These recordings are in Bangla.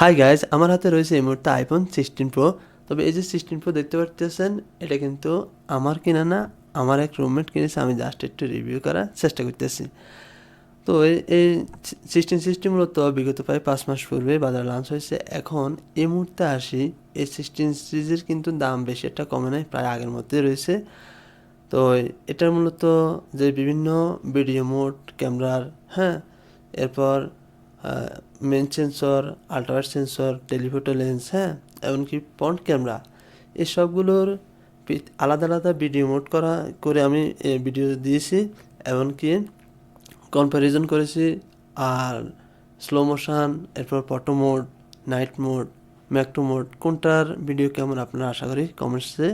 হাই গাইজ আমার হাতে রয়েছে এই মুহূর্তে আইফোন সিক্সটিন প্রো তবে এই যে সিক্সটিন প্রো দেখতে পারতেছেন, এটা কিন্তু আমার কিনা না, আমার এক রুমমেট কিনেছে, আমি জাস্ট একটু রিভিউ করার চেষ্টা করতেছি। তো এই- সিক্সটিন সিক্সটি মূলত বিগত প্রায় পাঁচ মাস পূর্বে বাজারে লঞ্চ হয়েছে। এখন এই মুহূর্তে আসি, এই সিক্সটিন সিরিজের কিন্তু দাম বেশি একটা কমে নাই, প্রায় আগের মধ্যে রয়েছে। তো এটার মূলত যে বিভিন্ন ভিডিও মোড ক্যামেরার হ্যাঁ এরপর main sensor ultrawide sensor telephoto lens হ্যাঁ? এমনকি পন্ট ক্যামেরা এই সবগুলোর পি- আলাদা আলাদা ভিডিও মোড করা করে আমি এ, ভিডিও দিয়েছি। এমনকি কম্প্যারিজন করেছি আর স্লো মোশন এরপর photo mode night mode macro mode কোনটার ভিডিও কেমন আপনারা আশা করি কমেন্টসে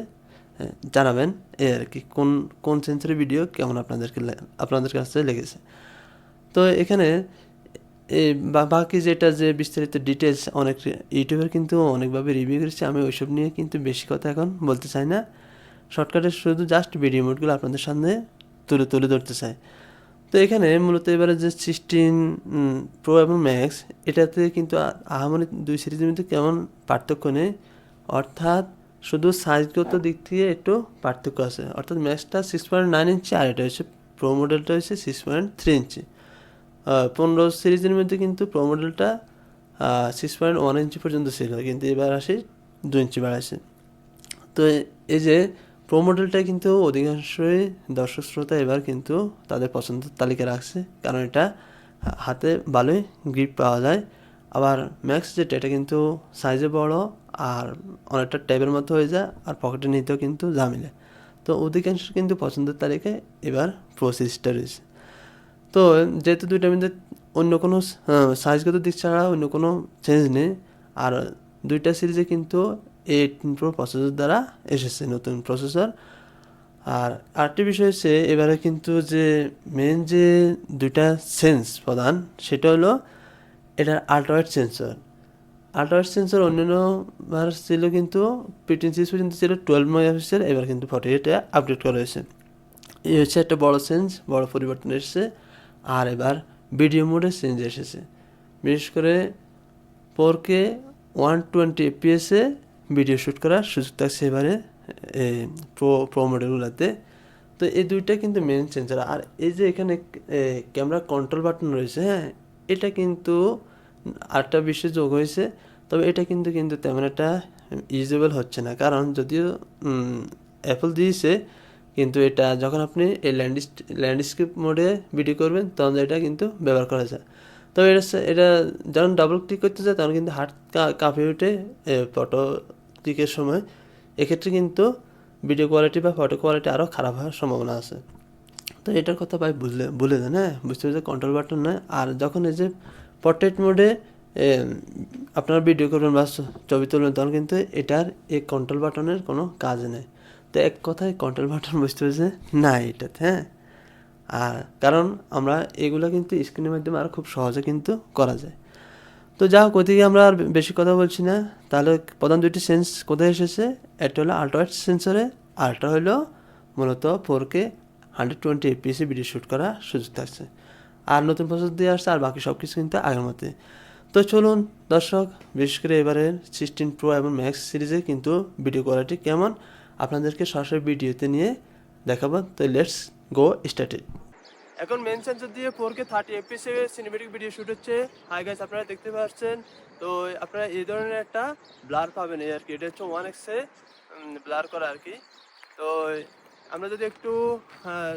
জানাবেন। এই আর কি কোন কোন সেন্সরের ভিডিও কেমন আপনাদেরকে আপনাদের কাছে লেগেছে। তো এখানে বাকি যেটা যে বিস্তারিত ডিটেলস অনেক ইউটিউবের কিন্তু অনেকভাবে রিভিউ করেছে। আমি ওইসব নিয়ে কিন্তু বেশি কথা এখন বলতে চাই না। শর্টকাটে শুধু জাস্ট ভিডিও মোডগুলো আপনাদের সামনে তুলে তুলে ধরতে চাই। তো এখানে মূলত এবারে যে সিক্সটিন প্রো এবং ম্যাক্স এটাতে কিন্তু আহামরি দুই সিরিজের মধ্যে কেমন পার্থক্য নেই। অর্থাৎ শুধু সাইজগত দিক থেকে একটু পার্থক্য আছে। অর্থাৎ ম্যাক্সটা সিক্স পয়েন্ট নাইন ইঞ্চি আর এটা হচ্ছে প্রো মডেলটা হচ্ছে সিক্স পয়েন্ট থ্রি ইঞ্চি পনেরো সিরিজের মধ্যে কিন্তু প্রো মডেলটা সিক্স পয়েন্ট ওয়ান ইঞ্চি পর্যন্ত ছিল কিন্তু এবার আসে দু ইঞ্চি বাড়াইছে তো এই যে প্রো মডেলটা কিন্তু অধিকাংশই দর্শক শ্রোতা এবার কিন্তু তাদের পছন্দের তালিকা রাখছে, কারণ এটা হাতে ভালোই গ্রিপ পাওয়া যায়। আবার ম্যাক্স যেটা এটা কিন্তু সাইজে বড় আর অনেকটা ট্যাবের মতো হয়ে যায় আর পকেটে নিতেও কিন্তু ঝামেলা। তো অধিকাংশ কিন্তু পছন্দের তালিকায় এবার প্রো সিরিজটা রয়েছে। তো যেহেতু দুইটার মধ্যে অন্য কোনো সাইজগত দিক ছাড়া অন্য কোনো চেঞ্জ নেই। আর দুইটা সিরিজে কিন্তু এইটিন প্রো প্রসেসর দ্বারা এসেছে নতুন প্রসেসর আর আরেকটি বিষয় হচ্ছে, এবারে কিন্তু যে মেন যে দুইটা সেন্স প্রধান, সেটা হলো এটার আল্ট্রাওয়াইড সেন্সর আল্ট্রাওয়াইড সেন্সর অন্যান্য বার ছিল কিন্তু ফিফটিন সিরিজ পর্যন্ত ছিল টুয়েলভ মেগাপিক্সেল এবার কিন্তু ফর্টি এইটে আপডেট করা হয়েছে। এই হচ্ছে একটা বড় চেঞ্জ বড় পরিবর্তন এসেছে। আর এবার ভিডিও মোডে চেঞ্জ এসেছে। বিশেষ করে পরকে ওয়ান টোয়েন্টি এপিএসে ভিডিও শ্যুট করার সুযোগ থাকছে এবারে প্রো প্রো মডেলগুলোতে তো এই দুইটা কিন্তু মেন সেন্সার আর এই যে এখানে ক্যামেরা কন্ট্রোল বাটন রয়েছে হ্যাঁ এটা কিন্তু আরেকটা বিষয় যোগ হয়েছে, তবে এটা কিন্তু কিন্তু তেমন একটা ইউজেবল হচ্ছে না। কারণ যদিও অ্যাপল দিয়েছে কিন্তু এটা যখন আপনি এই ল্যান্ড ল্যান্ডস্কেপ মোডে ভিডিও করবেন, তখন এটা কিন্তু ব্যবহার করা যায়। তবে এটা এটা যখন ডাবল ক্লিক করতে যায়, তখন কিন্তু হাত কাঁপে উঠে ফটো ক্লিকের সময়। এক্ষেত্রে কিন্তু ভিডিও কোয়ালিটি বা ফটো কোয়ালিটি আরও খারাপ হওয়ার সম্ভাবনা আছে। তো এটার কথা ভাই বুঝলে বলে দেন হ্যাঁ? বুঝতে পারছে? কন্ট্রোল বাটন নয় আর যখন এই যে পোর্ট্রেট মোডে আপনারা ভিডিও করবেন বা ছবি তুলবেন, তখন কিন্তু এটার এই কন্ট্রোল বাটনের কোনো কাজ নেই। তো এক কথায় কন্ট্রোল বাটন বুঝতে পারছে না, এটাতে হ্যাঁ। আর কারণ আমরা এগুলো কিন্তু স্ক্রিনের মাধ্যমে আরও খুব সহজে কিন্তু করা যায়। তো যা হোক ওদিকে আমরা আর বেশি কথা বলছি না। তাহলে প্রধান দুইটি সেন্স কোথায় এসেছে? একটা হলো আল্ট্রাওয়াইড সেন্সরে আরটা হলো মূলত ফোরকে হান্ড্রেড টোয়েন্টি এপিএসে ভিডিও শ্যুট করা সুযোগ থাকছে আর নতুন প্রসেস দিয়ে আসছে, আর বাকি সব কিছু কিন্তু আগের মতে তো চলুন, দর্শক, বিশেষ করে এবারে সিক্সটিন প্রো এবং ম্যাক্স সিরিজে কিন্তু ভিডিও কোয়ালিটি কেমন? আপনাদেরকে সরাসরি ভিডিওতে নিয়ে দেখাবো। তো লেটস গো স্টার্টেড এখন মেন সেন্সর দিয়ে ফোর কে থার্টি এপিএসে সিনেমেটিক ভিডিও শুট হচ্ছে। হাই গাইস আপনারা দেখতে পাচ্ছেন? তো আপনারা এই ধরনের একটা ব্লার পাবেন এই আর কি। এটা হচ্ছে ওয়ান এক্সে ব্লার করা আর কি। তো আমরা যদি একটু আর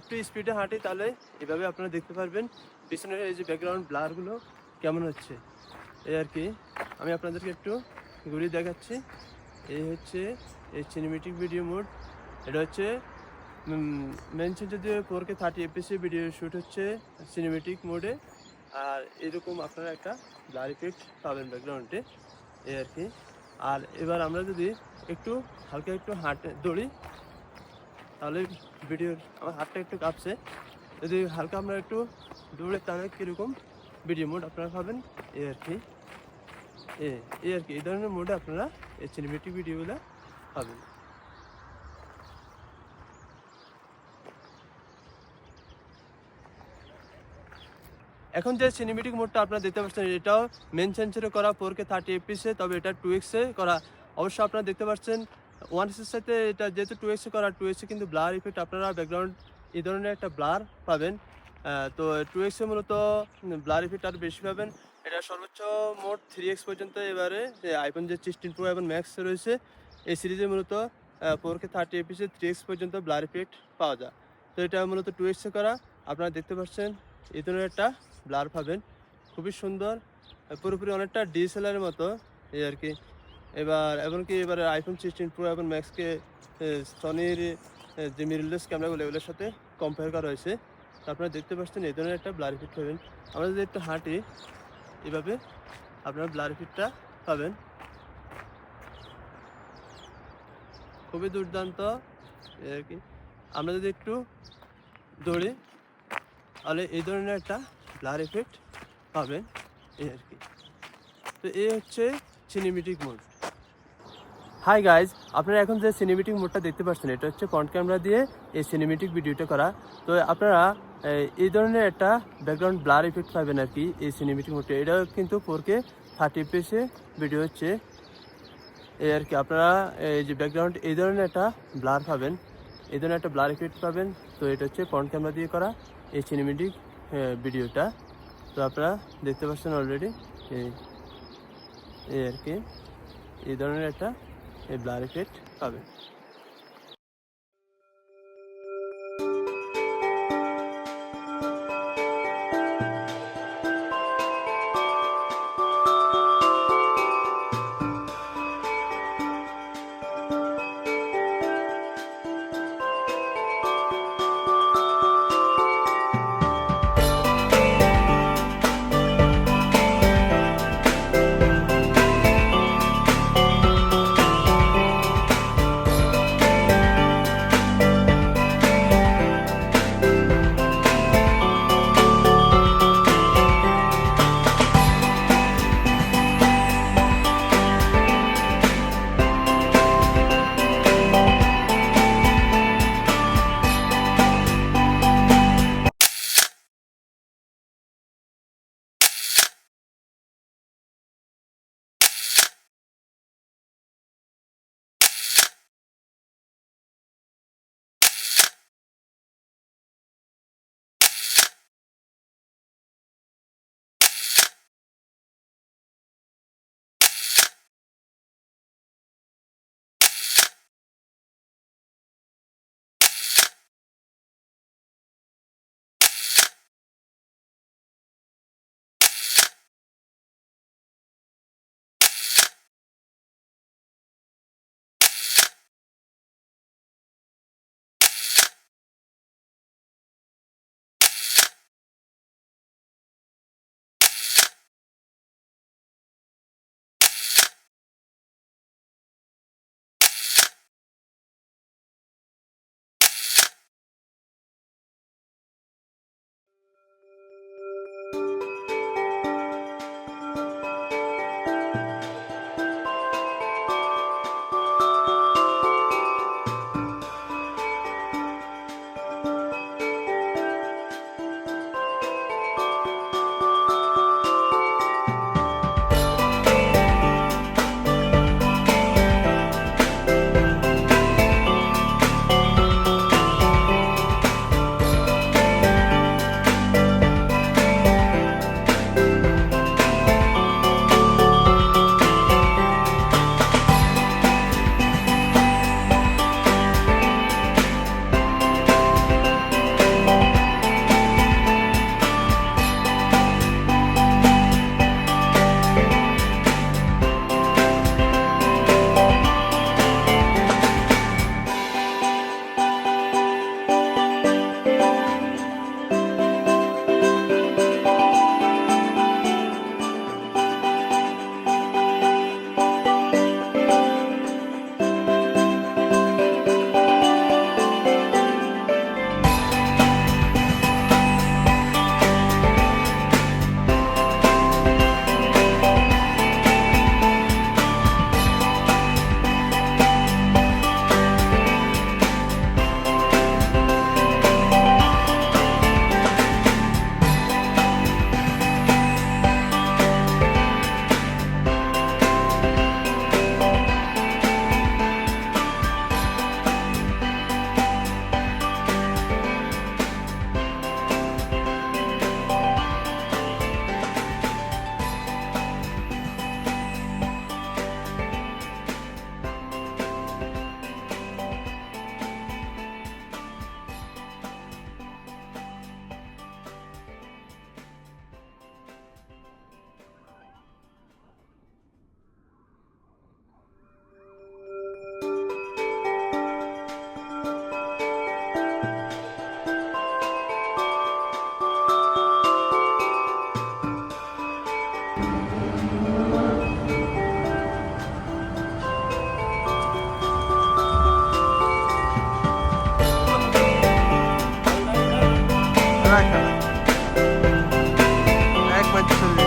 একটু স্পিডে হাঁটি তাহলে এভাবে আপনারা দেখতে পারবেন পিছনের এই যে ব্যাকগ্রাউন্ড ব্লারগুলো কেমন হচ্ছে। এই আর কি, আমি আপনাদেরকে একটু ঘুরিয়ে দেখাচ্ছি। এই হচ্ছে এই সিনেমেটিক ভিডিও মোড এটা হচ্ছে মেনশন যদি ফোর থার্টি এপিসি ভিডিও শ্যুট হচ্ছে সিনেমেটিক মোডে আর এরকম আপনারা একটা ব্লার ইফেক্ট পাবেন ব্যাকগ্রাউন্ডে এই আর কি। আর এবার আমরা যদি একটু হালকা একটু হাঁটে দৌড়ি, তাহলে ভিডিওর আমার হাতটা একটু কাঁপছে। যদি হালকা আমরা একটু দৌড়ে, তাহলে কীরকম ভিডিও মোড আপনারা পাবেন, এই আর কি। এ, এই আর কি, এই ধরনের মোডে আপনারা এই সিনেমেটিক ভিডিওগুলো পাবেন এখন যে সিনেমেটিক মোডটা আপনারা দেখতে পাচ্ছেন, এটাও মেন সেন্সরে করা ফোর কে থার্টি এপিসে তবে এটা টু এক্সে করা। অবশ্য আপনারা দেখতে পাচ্ছেন ওয়ান এক্সের সাথে এটা যেহেতু টু এক্সে করা টু এক্সে কিন্তু ব্লার ইফেক্ট আপনারা ব্যাকগ্রাউন্ড এই ধরনের একটা ব্লার পাবেন। তো টু এক্সে মূলত ব্লার ইফেক্ট আরও বেশি পাবেন। এটা সর্বোচ্চ মোট থ্রি এক্স পর্যন্ত এবারে, যে আইফোন যে সিক্সটিন প্রো এবং ম্যাক্স রয়েছে এই সিরিজে মূলত ফোর কে থার্টি এপিসে থ্রি এক্স পর্যন্ত ব্লার ইফেক্ট পাওয়া যায়। তো এটা মূলত টু এক্সে করা। আপনারা দেখতে পাচ্ছেন, এই ধরনের একটা ব্লার পাবেন। খুবই সুন্দর, পুরোপুরি অনেকটা ডিএসএলআর মতো এই আর কি। এবার, এমনকি এবার আইফোন সিক্সটিন প্রো এবং ম্যাক্সকে সনির যে মিরলেস ক্যামেরাগুলো এগুলোর সাথে কম্পেয়ার করা হয়েছে। তো আপনারা দেখতে পাচ্ছেন, এই ধরনের একটা ব্লার ইফেক্ট পাবেন। আমরা যদি একটু হাঁটি, এভাবে আপনারা ব্লার ইফেক্টটা পাবেন। খুবই দুর্দান্ত। আর কি? আমরা যদি একটু দৌড়ি তাহলে এই ধরনের একটা ব্লার এফেক্ট পাবেন এই আর কি। তো এই হচ্ছে সিনেমেটিক মোড হাই গাইজ আপনারা এখন যে সিনেমেটিক মোডটা দেখতে পাচ্ছেন এটা হচ্ছে ফ্রন্ট ক্যামেরা দিয়ে এই সিনেমেটিক ভিডিওটা করা। তো আপনারা এই, ধরনের একটা ব্যাকগ্রাউন্ড ব্লার ইফেক্ট পাবেন আর কি এই সিনেমেটিক মোডটা এটাও কিন্তু ফোর কে থার্টি পিসে ভিডিও হচ্ছে। এই আর কি, আপনারা এই যে ব্যাকগ্রাউন্ড এই ধরনের একটা ব্লার পাবেন। এই ধরনের একটা ব্লার ইফেক্ট পাবেন। তো এটা হচ্ছে ফ্রন্ট ক্যামেরা দিয়ে করা এই সিনেমেটিক ভিডিওটা তো আপনারা দেখতে পাচ্ছেন অলরেডি এই এই আর কি, এই ধরনের একটা, এই ব্লার ইফেক্ট পাবেন। Bedford.